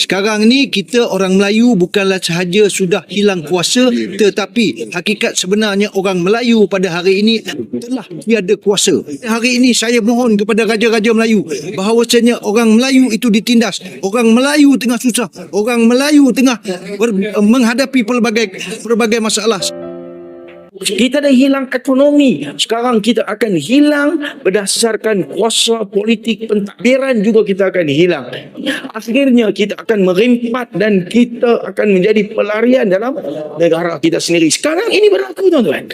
sekarang ni kita orang Melayu bukanlah sahaja sudah hilang kuasa tetapi hakikat sebenarnya orang Melayu pada hari ini telah tiada kuasa. Hari ini saya mohon kepada raja-raja Melayu bahawasanya orang Melayu itu ditindas. Orang Melayu tengah susah. Orang Melayu tengah ber, menghadapi pelbagai pelbagai masalah. Kita dah hilang ekonomi. Sekarang kita akan hilang berdasarkan kuasa politik pentadbiran juga kita akan hilang. Akhirnya kita akan merempat dan kita akan menjadi pelarian dalam negara kita sendiri. Sekarang ini berlaku tuan-tuan.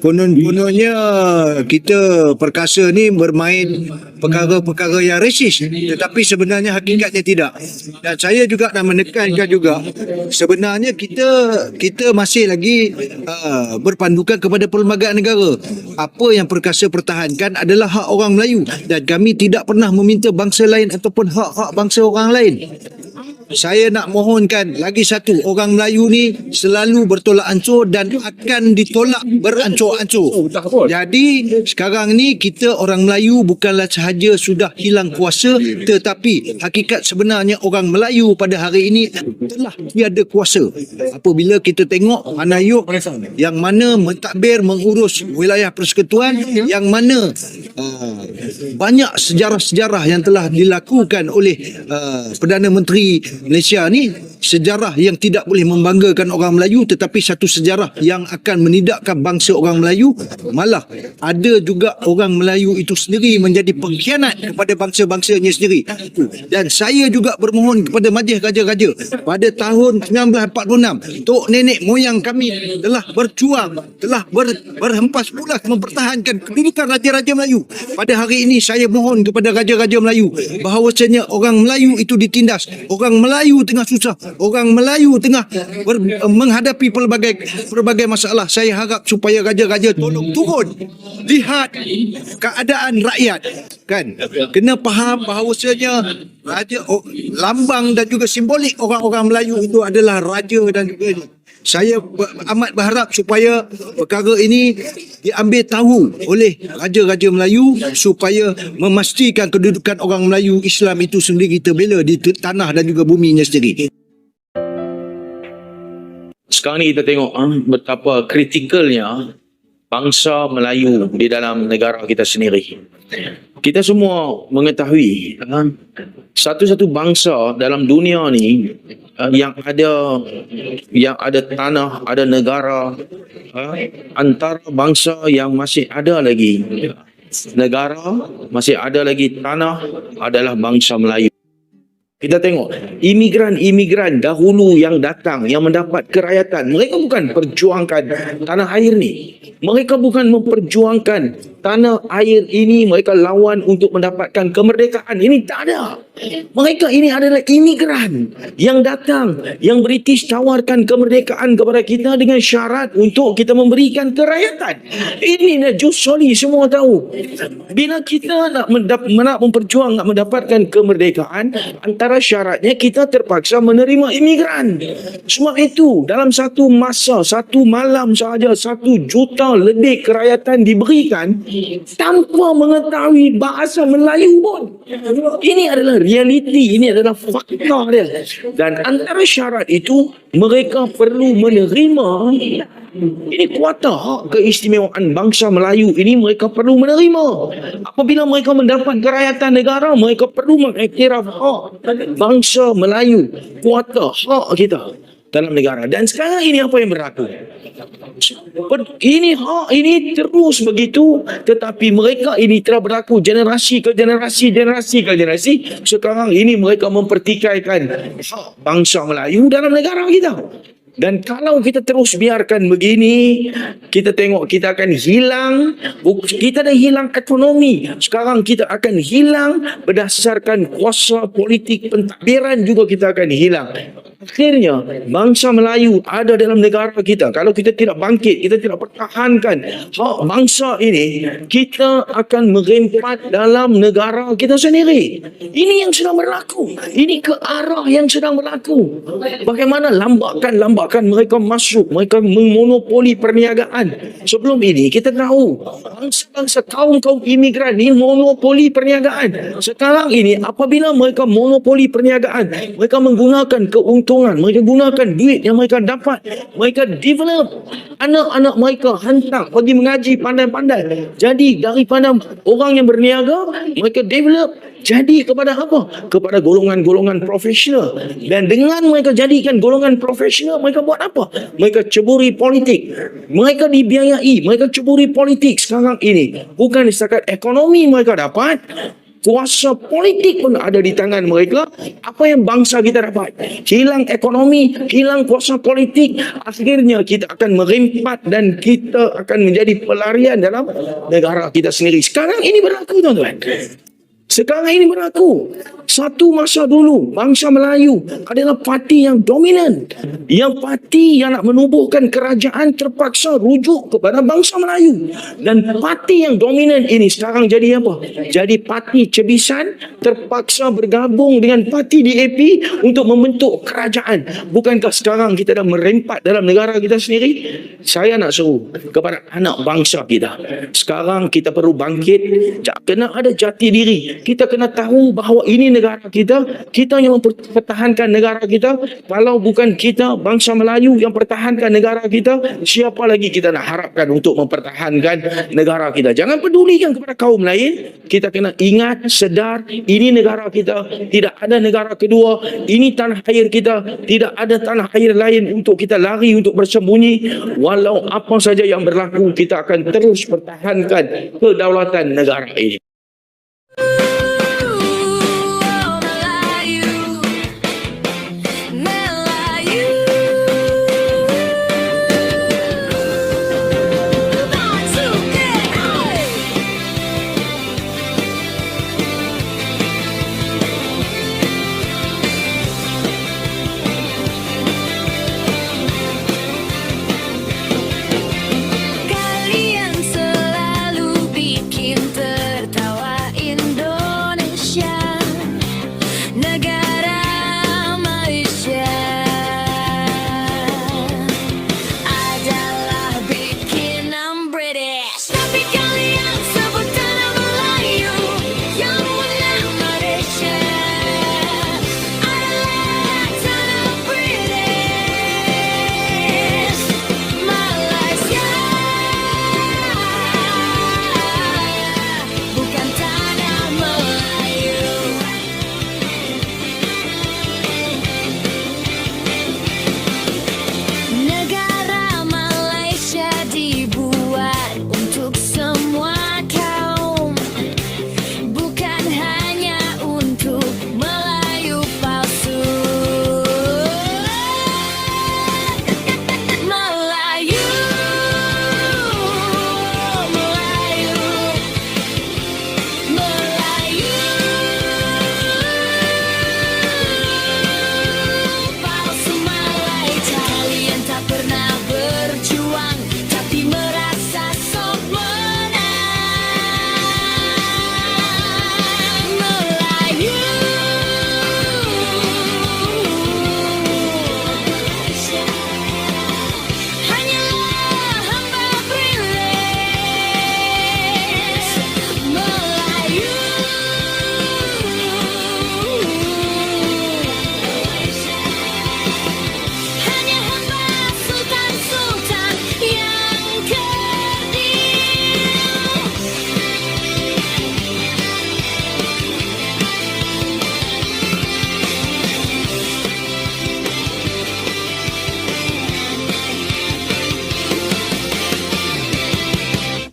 Konon-kononnya kita perkasa ni bermain perkara-perkara yang resis tetapi sebenarnya hakikatnya tidak. Dan saya juga nak menekankan juga sebenarnya kita kita masih lagi uh, berpandukan kepada perlembagaan negara. Apa yang perkasa pertahankan adalah hak orang Melayu dan kami tidak pernah meminta bangsa lain ataupun hak-hak bangsa orang lain. Saya nak mohonkan lagi satu orang Melayu ni selalu bertolak ancur dan akan ditolak berancur-ancur. Jadi sekarang ni kita orang Melayu bukanlah sahaja sudah hilang kuasa tetapi hakikat sebenarnya orang Melayu pada hari ini telah tiada kuasa. Apabila kita tengok Hanayuk yang mana mentadbir mengurus wilayah persekutuan yang mana uh, banyak sejarah-sejarah yang telah dilakukan oleh uh, Perdana Menteri Malaysia ni sejarah yang tidak boleh membanggakan orang Melayu tetapi satu sejarah yang akan menidakkan bangsa orang Melayu malah ada juga orang Melayu itu sendiri menjadi pengkhianat kepada bangsa-bangsanya sendiri. Dan saya juga bermohon kepada majlis raja-raja pada tahun 1946 tok nenek moyang kami telah berjuang telah ber, berhempas pulas mempertahankan kedudukan raja-raja Melayu. Pada hari ini saya mohon kepada raja-raja Melayu bahawasanya orang Melayu itu ditindas. Orang Melayu tengah susah orang Melayu tengah ber, menghadapi pelbagai pelbagai masalah. Saya harap supaya raja-raja tolong turun. Lihat keadaan rakyat. Kan? Kena faham bahawasanya raja oh, lambang dan juga simbolik orang-orang Melayu itu adalah raja dan juga ini. Saya amat berharap supaya perkara ini diambil tahu oleh raja-raja Melayu supaya memastikan kedudukan orang Melayu Islam itu sendiri terbela di tanah dan juga buminya sendiri. Sekarang ni kita tengok ah, betapa kritikalnya bangsa Melayu di dalam negara kita sendiri. Kita semua mengetahui ah, satu-satu bangsa dalam dunia ni ah, yang ada yang ada tanah, ada negara ah, antara bangsa yang masih ada lagi negara, masih ada lagi tanah adalah bangsa Melayu. Kita tengok imigran-imigran dahulu yang datang yang mendapat kerakyatan mereka bukan perjuangkan tanah air ni. Mereka bukan memperjuangkan tanah air ini mereka lawan untuk mendapatkan kemerdekaan. Ini tak ada. Mereka ini adalah imigran yang datang yang British tawarkan kemerdekaan kepada kita dengan syarat untuk kita memberikan kerakyatan. Ini dah Jusoli semua tahu. Bila kita nak mendap, nak memperjuang nak mendapatkan kemerdekaan antara syaratnya kita terpaksa menerima imigran. Sebab itu dalam satu masa satu malam sahaja satu juta lebih kerakyatan diberikan tanpa mengetahui bahasa Melayu pun. Ini adalah realiti, ini adalah fakta dia. Dan antara syarat itu mereka perlu menerima ini kuota hak keistimewaan bangsa Melayu ini mereka perlu menerima. Apabila mereka mendapat kerakyatan negara, mereka perlu mengiktiraf hak bangsa Melayu, kuota hak kita dalam negara. Dan sekarang ini apa yang berlaku? Ini hak ini terus begitu tetapi mereka ini telah berlaku generasi ke generasi generasi ke generasi sekarang ini mereka mempertikaikan hak bangsa Melayu dalam negara kita dan kalau kita terus biarkan begini, kita tengok kita akan hilang, kita dah hilang ekonomi. Sekarang kita akan hilang berdasarkan kuasa politik pentadbiran juga kita akan hilang. Akhirnya, bangsa Melayu ada dalam negara kita. Kalau kita tidak bangkit, kita tidak pertahankan hak bangsa ini, kita akan merempat dalam negara kita sendiri. Ini yang sedang berlaku. Ini ke arah yang sedang berlaku. Bagaimana lambakan-lambakan mereka masuk, mereka memonopoli perniagaan. Sebelum ini kita tahu bangsa-bangsa kaum-kaum imigran ini monopoli perniagaan. Sekarang ini apabila mereka monopoli perniagaan, mereka menggunakan keuntungan, mereka gunakan duit yang mereka dapat, mereka develop anak-anak mereka hantar pergi mengaji pandai-pandai. Jadi daripada orang yang berniaga, mereka develop jadi kepada apa? Kepada golongan-golongan profesional. Dan dengan mereka jadikan golongan profesional, mereka buat apa? Mereka ceburi politik. Mereka dibiayai, mereka ceburi politik sekarang ini. Bukan setakat ekonomi mereka dapat, kuasa politik pun ada di tangan mereka. Apa yang bangsa kita dapat? Hilang ekonomi, hilang kuasa politik. Akhirnya kita akan merempat dan kita akan menjadi pelarian dalam negara kita sendiri. Sekarang ini berlaku tuan-tuan. Sekarang ini berlaku. Satu masa dulu, bangsa Melayu adalah parti yang dominan. Yang parti yang nak menubuhkan kerajaan terpaksa rujuk kepada bangsa Melayu. Dan parti yang dominan ini sekarang jadi apa? Jadi parti cebisan terpaksa bergabung dengan parti DAP untuk membentuk kerajaan. Bukankah sekarang kita dah merempat dalam negara kita sendiri? Saya nak seru kepada anak bangsa kita. Sekarang kita perlu bangkit. Kena ada jati diri. Kita kena tahu bahawa ini negara kita. Kita yang mempertahankan negara kita. Kalau bukan kita, bangsa Melayu yang pertahankan negara kita, siapa lagi kita nak harapkan untuk mempertahankan negara kita? Jangan pedulikan kepada kaum lain. Kita kena ingat, sedar, ini negara kita. Tidak ada negara kedua. Ini tanah air kita. Tidak ada tanah air lain untuk kita lari untuk bersembunyi. Walau apa saja yang berlaku, kita akan terus pertahankan kedaulatan negara ini.